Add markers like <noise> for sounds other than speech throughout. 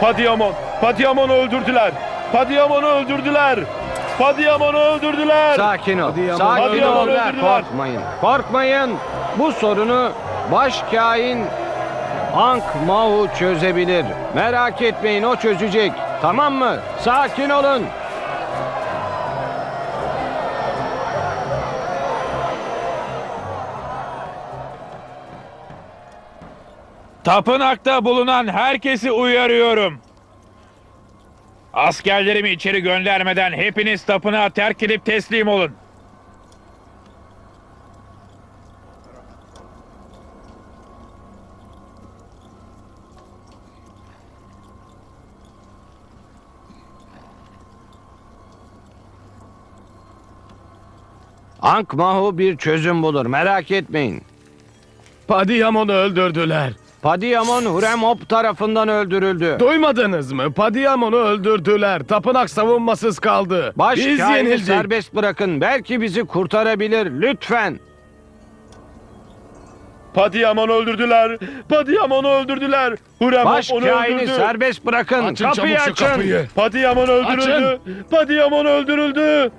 Padiamon, Padiamon'u öldürdüler. Padiamon'u öldürdüler. Padiamon'u öldürdüler. Sakin ol. Hadi Sakin ol. öldürdüler. Korkmayın. Korkmayın. Bu sorunu baş kain Ankh Mahu çözebilir. Merak etmeyin o çözecek. Tamam mı? Sakin olun. Tapınakta bulunan herkesi uyarıyorum. Askerlerimi içeri göndermeden hepiniz tapınağı terk edip teslim olun. Ankh Mahu bir çözüm bulur. Merak etmeyin. Padiyamon'u öldürdüler. Padiyamon Hurem-Hop tarafından öldürüldü. Duymadınız mı? Padiyamon'u öldürdüler. Tapınak savunmasız kaldı. Baş Biz kaini yenildik. serbest bırakın. Belki bizi kurtarabilir. Lütfen. Padiamon'u öldürdüler. Padiamon'u öldürdüler. Hurem Baş onu kaini öldürdü. serbest bırakın. Açın kapıyı çabuk şu açın. kapıyı. Padiamon öldürüldü. Padiamon öldürüldü.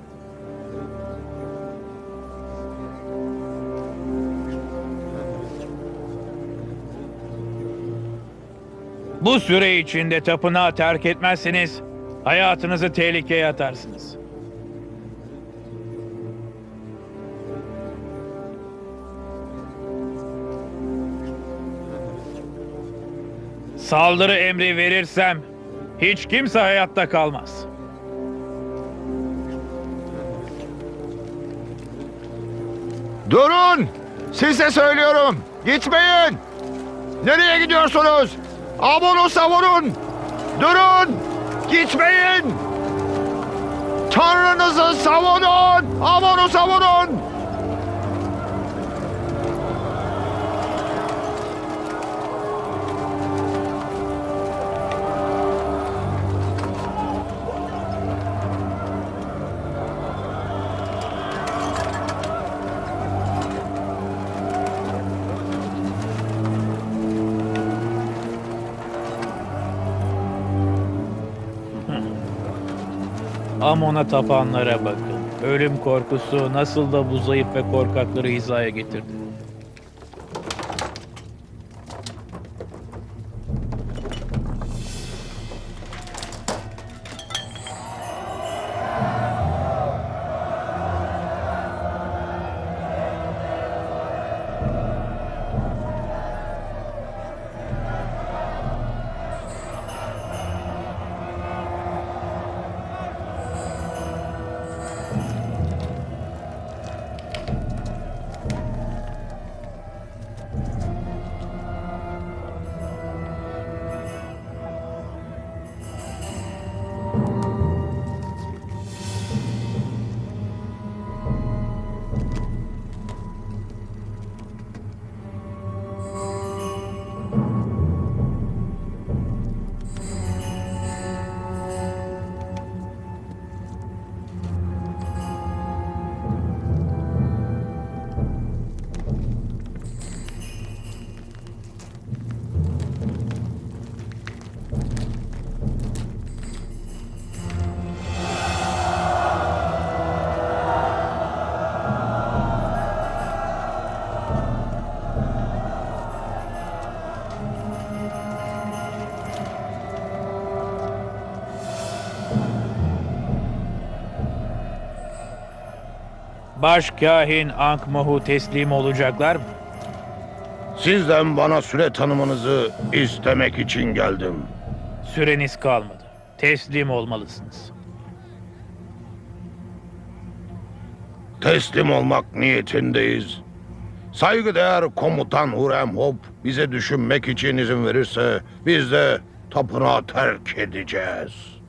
Bu süre içinde tapınağı terk etmezseniz hayatınızı tehlikeye atarsınız. Saldırı emri verirsem hiç kimse hayatta kalmaz. Durun! Size söylüyorum. Gitmeyin. Nereye gidiyorsunuz? Amon'u savurun. Durun! Gitmeyin! Tanrınızı savunun! Amon'u savunun! Amon'a tapanlara bakın. Ölüm korkusu nasıl da bu zayıf ve korkakları hizaya getirdi. Baş kahin Ankh-Mahu teslim olacaklar mı? Sizden bana süre tanımanızı istemek için geldim. Süreniz kalmadı. Teslim olmalısınız. Teslim olmak niyetindeyiz. Saygıdeğer komutan Hurem Hop bize düşünmek için izin verirse biz de tapınağı terk edeceğiz.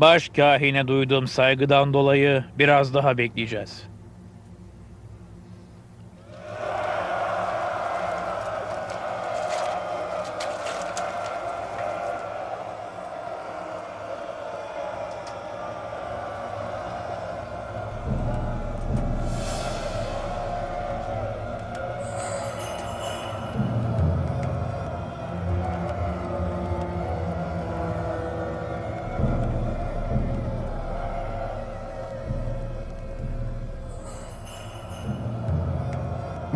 Baş kahine duyduğum saygıdan dolayı biraz daha bekleyeceğiz.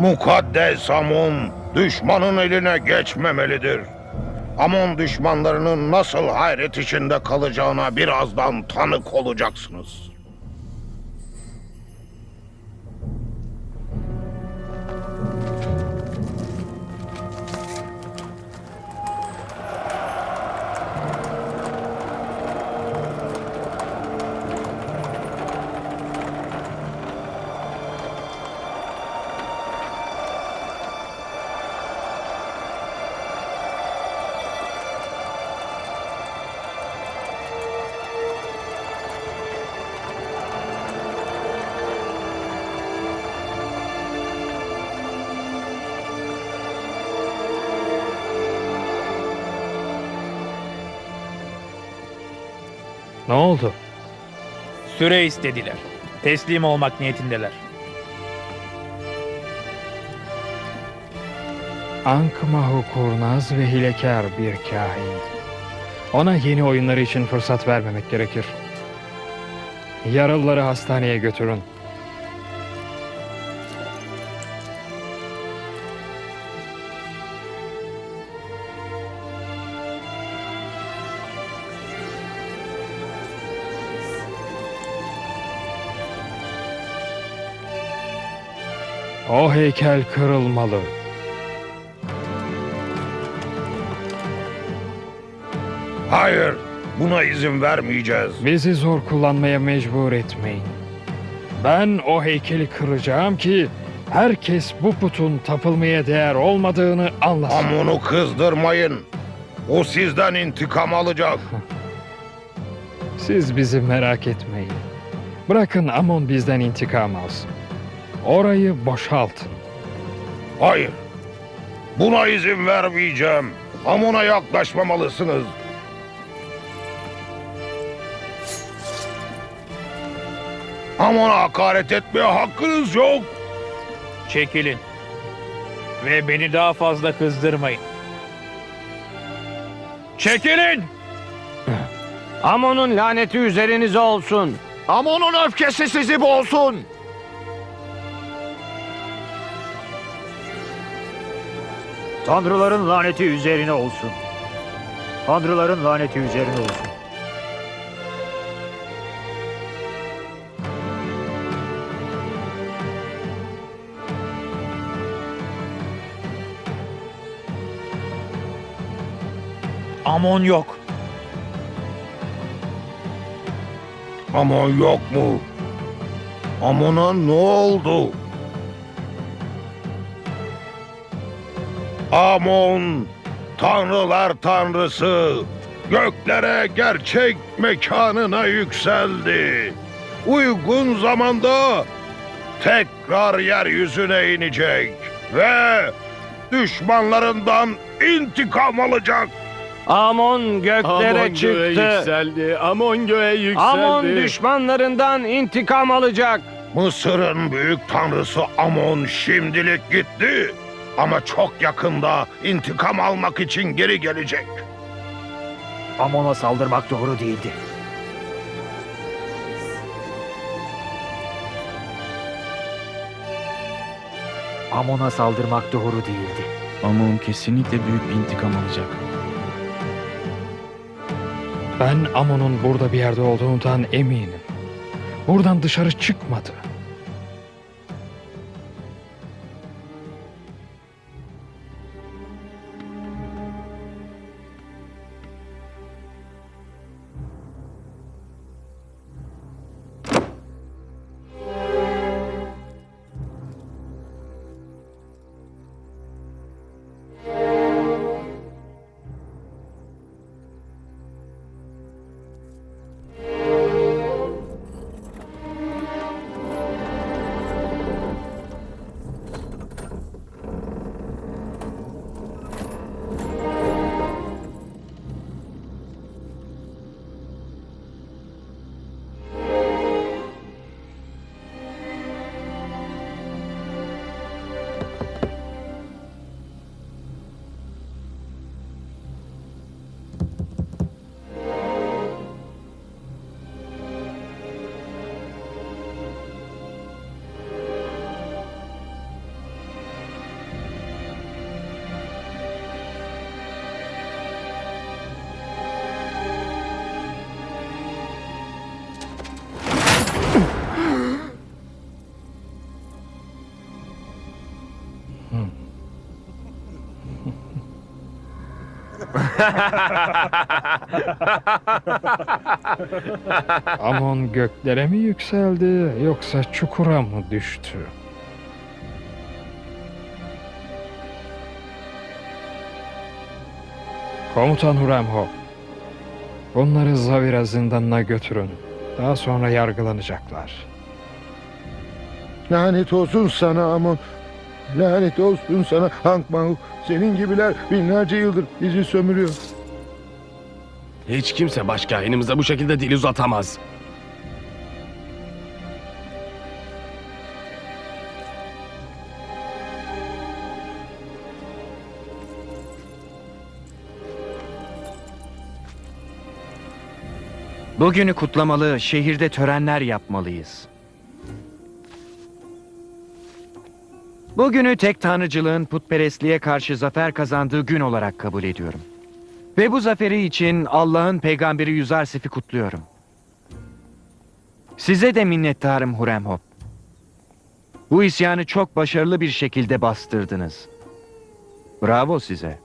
Mukaddes Amon düşmanın eline geçmemelidir. Amon düşmanlarının nasıl hayret içinde kalacağına birazdan tanık olacaksınız. Oldu? Süre istediler. Teslim olmak niyetindeler. Ankmahu kurnaz ve hilekar bir kahin. Ona yeni oyunları için fırsat vermemek gerekir. Yaralıları hastaneye götürün. O heykel kırılmalı. Hayır, buna izin vermeyeceğiz. Bizi zor kullanmaya mecbur etmeyin. Ben o heykeli kıracağım ki herkes bu putun tapılmaya değer olmadığını anlasın. Amon'u kızdırmayın. O sizden intikam alacak. <laughs> Siz bizi merak etmeyin. Bırakın Amon bizden intikam alsın. Orayı boşaltın. Hayır, buna izin vermeyeceğim. Amon'a yaklaşmamalısınız. Amon'a hakaret etmeye hakkınız yok. Çekilin. Ve beni daha fazla kızdırmayın. Çekilin! Amon'un laneti üzerinize olsun. Amon'un öfkesi sizi boğsun. Tanrıların laneti üzerine olsun. Tanrıların laneti üzerine olsun. Amon yok. Amon yok mu? Amon'a ne oldu? Amon, tanrılar tanrısı, göklere gerçek mekanına yükseldi. Uygun zamanda tekrar yeryüzüne inecek ve düşmanlarından intikam alacak. Amon göklere Amon göğe çıktı. yükseldi. Amon göğe yükseldi. Amon düşmanlarından intikam alacak. Mısır'ın büyük tanrısı Amon şimdilik gitti. Ama çok yakında intikam almak için geri gelecek. Amon'a saldırmak doğru değildi. Amon'a saldırmak doğru değildi. Amon kesinlikle büyük bir intikam alacak. Ben Amon'un burada bir yerde olduğundan eminim. Buradan dışarı çıkmadı. <laughs> Amon göklere mi yükseldi yoksa çukura mı düştü? Komutan Huremhop, bunları Zavira zindanına götürün. Daha sonra yargılanacaklar. Lanet olsun sana Amon. Lanet olsun sana Hank Mahu. Senin gibiler binlerce yıldır bizi sömürüyor. Hiç kimse başkahinimize bu şekilde dil uzatamaz. Bugünü kutlamalı, şehirde törenler yapmalıyız. Bugünü tek tanrıcılığın putperestliğe karşı zafer kazandığı gün olarak kabul ediyorum. Ve bu zaferi için Allah'ın peygamberi Yüzarsif'i kutluyorum. Size de minnettarım Huremhop. Bu isyanı çok başarılı bir şekilde bastırdınız. Bravo size.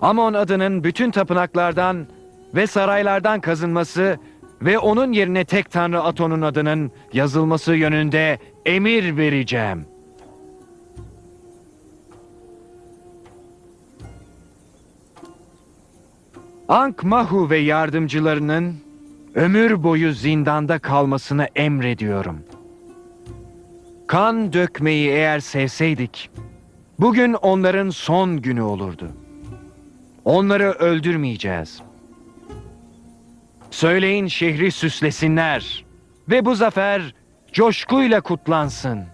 Amon adının bütün tapınaklardan ve saraylardan kazınması ve onun yerine tek tanrı Aton'un adının yazılması yönünde emir vereceğim. Ankh Mahu ve yardımcılarının ömür boyu zindanda kalmasını emrediyorum. Kan dökmeyi eğer sevseydik, bugün onların son günü olurdu. Onları öldürmeyeceğiz. Söyleyin şehri süslesinler ve bu zafer coşkuyla kutlansın.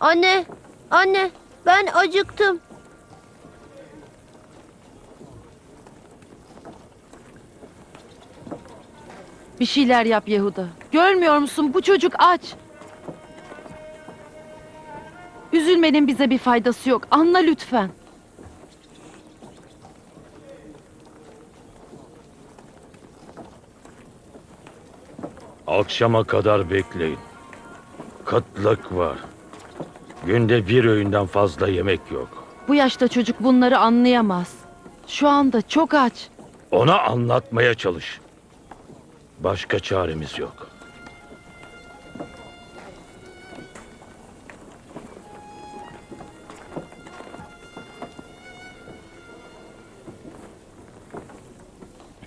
Anne, anne ben acıktım. Bir şeyler yap Yehuda. Görmüyor musun bu çocuk aç. Üzülmenin bize bir faydası yok. Anla lütfen. Akşama kadar bekleyin. Kıtlık var. Günde bir öğünden fazla yemek yok. Bu yaşta çocuk bunları anlayamaz. Şu anda çok aç. Ona anlatmaya çalış. Başka çaremiz yok.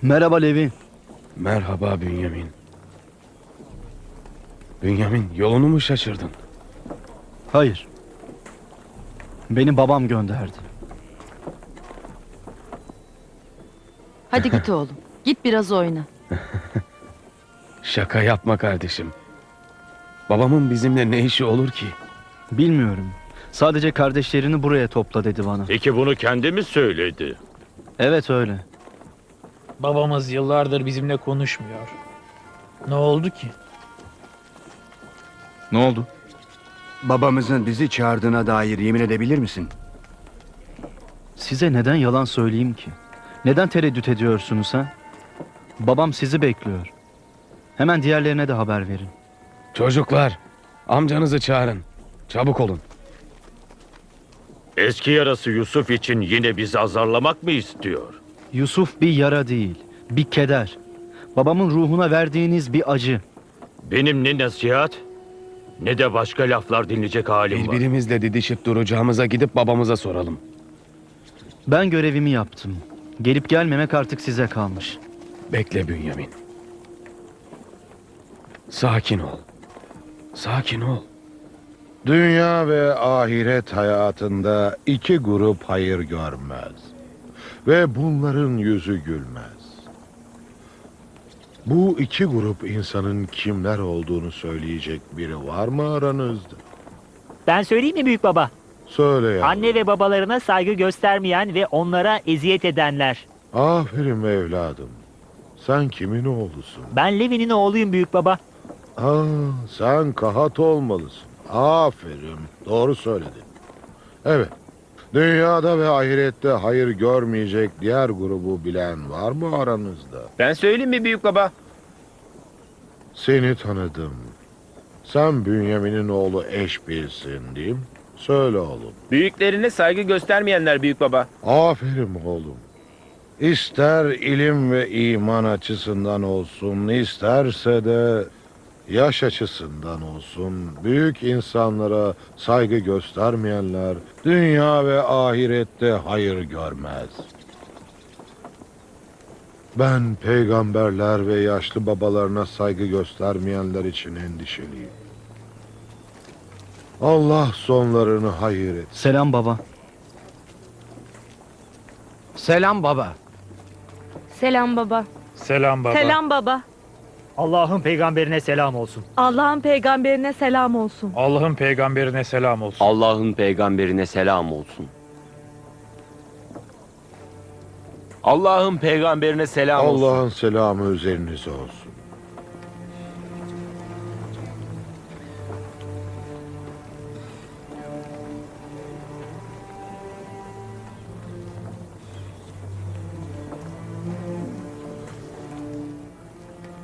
Merhaba Levi. Merhaba Bünyamin. Bünyamin yolunu mu şaşırdın? Hayır. Beni babam gönderdi. Hadi git oğlum. Git biraz oyna. <laughs> Şaka yapma kardeşim. Babamın bizimle ne işi olur ki? Bilmiyorum. Sadece kardeşlerini buraya topla dedi bana. Peki bunu kendi mi söyledi? Evet öyle. Babamız yıllardır bizimle konuşmuyor. Ne oldu ki? Ne oldu? Babamızın bizi çağırdığına dair yemin edebilir misin? Size neden yalan söyleyeyim ki? Neden tereddüt ediyorsunuz ha? Babam sizi bekliyor. Hemen diğerlerine de haber verin. Çocuklar, amcanızı çağırın. Çabuk olun. Eski yarası Yusuf için yine bizi azarlamak mı istiyor? Yusuf bir yara değil, bir keder. Babamın ruhuna verdiğiniz bir acı. Benim ne nasihat ne de başka laflar dinleyecek halim var. Birbirimizle didişip duracağımıza gidip babamıza soralım. Ben görevimi yaptım. Gelip gelmemek artık size kalmış. Bekle Bünyamin. Sakin ol. Sakin ol. Dünya ve ahiret hayatında iki grup hayır görmez. Ve bunların yüzü gülmez. Bu iki grup insanın kimler olduğunu söyleyecek biri var mı aranızda? Ben söyleyeyim mi büyük baba? Söyle ya. Anne ve babalarına saygı göstermeyen ve onlara eziyet edenler. Aferin evladım. Sen kimin oğlusun? Ben Levi'nin oğluyum büyük baba. Aa, sen kahat olmalısın. Aferin. Doğru söyledin. Evet. Dünyada ve ahirette hayır görmeyecek diğer grubu bilen var mı aranızda? Ben söyleyeyim mi büyük baba? Seni tanıdım. Sen Bünyamin'in oğlu Eşbil'sin değil mi? Söyle oğlum. Büyüklerine saygı göstermeyenler büyük baba. Aferin oğlum. İster ilim ve iman açısından olsun, isterse de yaş açısından olsun, büyük insanlara saygı göstermeyenler dünya ve ahirette hayır görmez. Ben peygamberler ve yaşlı babalarına saygı göstermeyenler için endişeliyim. Allah sonlarını hayır et. Selam baba. Selam baba. Selam baba. Selam baba. Selam baba. Allah'ın peygamberine selam olsun. Allah'ın peygamberine selam olsun. Allah'ın peygamberine selam olsun. Allah'ın peygamberine selam olsun. Allah'ın peygamberine selam olsun. Allah'ın selamı üzerinize olsun.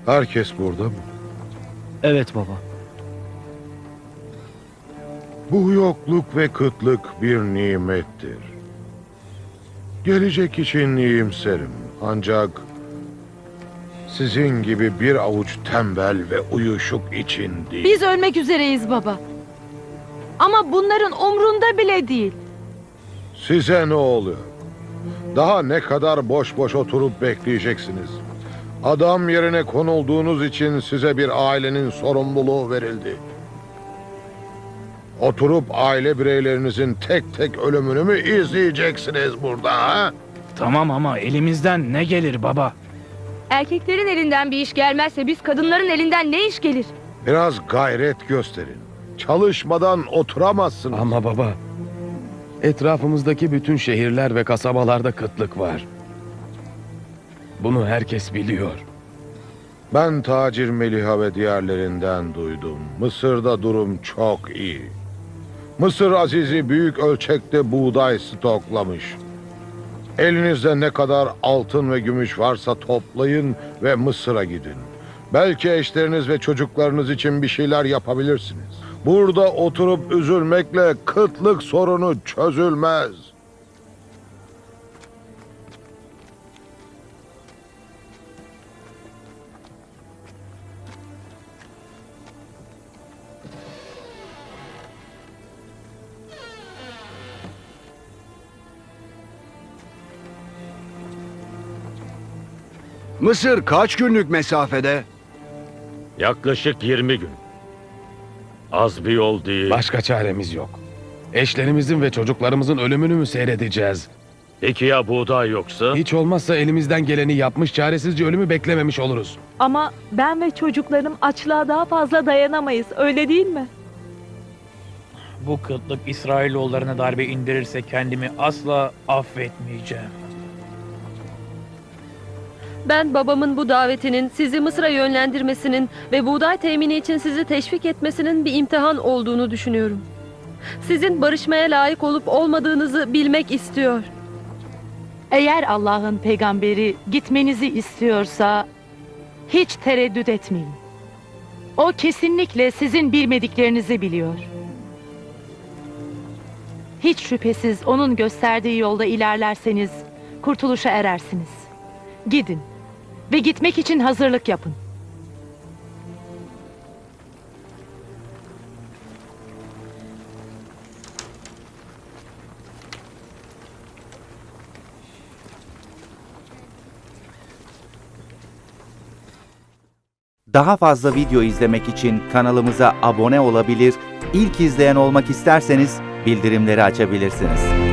Herkes burada mı? Evet baba. Bu yokluk ve kıtlık bir nimettir. Gelecek için iyimserim. Ancak sizin gibi bir avuç tembel ve uyuşuk için değil. Biz ölmek üzereyiz baba. Ama bunların umrunda bile değil. Size ne oluyor? Daha ne kadar boş boş oturup bekleyeceksiniz? Adam yerine konulduğunuz için size bir ailenin sorumluluğu verildi. Oturup aile bireylerinizin tek tek ölümünü mü izleyeceksiniz burada ha? Tamam ama elimizden ne gelir baba? Erkeklerin elinden bir iş gelmezse biz kadınların elinden ne iş gelir? Biraz gayret gösterin. Çalışmadan oturamazsınız. Ama baba, etrafımızdaki bütün şehirler ve kasabalarda kıtlık var. Bunu herkes biliyor. Ben Tacir Meliha ve diğerlerinden duydum. Mısır'da durum çok iyi. Mısır Azizi büyük ölçekte buğday stoklamış. Elinizde ne kadar altın ve gümüş varsa toplayın ve Mısır'a gidin. Belki eşleriniz ve çocuklarınız için bir şeyler yapabilirsiniz. Burada oturup üzülmekle kıtlık sorunu çözülmez. Mısır kaç günlük mesafede? Yaklaşık 20 gün. Az bir yol değil. Başka çaremiz yok. Eşlerimizin ve çocuklarımızın ölümünü mü seyredeceğiz? Peki ya buğday yoksa? Hiç olmazsa elimizden geleni yapmış çaresizce ölümü beklememiş oluruz. Ama ben ve çocuklarım açlığa daha fazla dayanamayız. Öyle değil mi? Bu kıtlık İsrailoğullarına darbe indirirse kendimi asla affetmeyeceğim. Ben babamın bu davetinin sizi Mısır'a yönlendirmesinin ve buğday temini için sizi teşvik etmesinin bir imtihan olduğunu düşünüyorum. Sizin barışmaya layık olup olmadığınızı bilmek istiyor. Eğer Allah'ın peygamberi gitmenizi istiyorsa hiç tereddüt etmeyin. O kesinlikle sizin bilmediklerinizi biliyor. Hiç şüphesiz onun gösterdiği yolda ilerlerseniz kurtuluşa erersiniz. Gidin ve gitmek için hazırlık yapın. Daha fazla video izlemek için kanalımıza abone olabilir, ilk izleyen olmak isterseniz bildirimleri açabilirsiniz.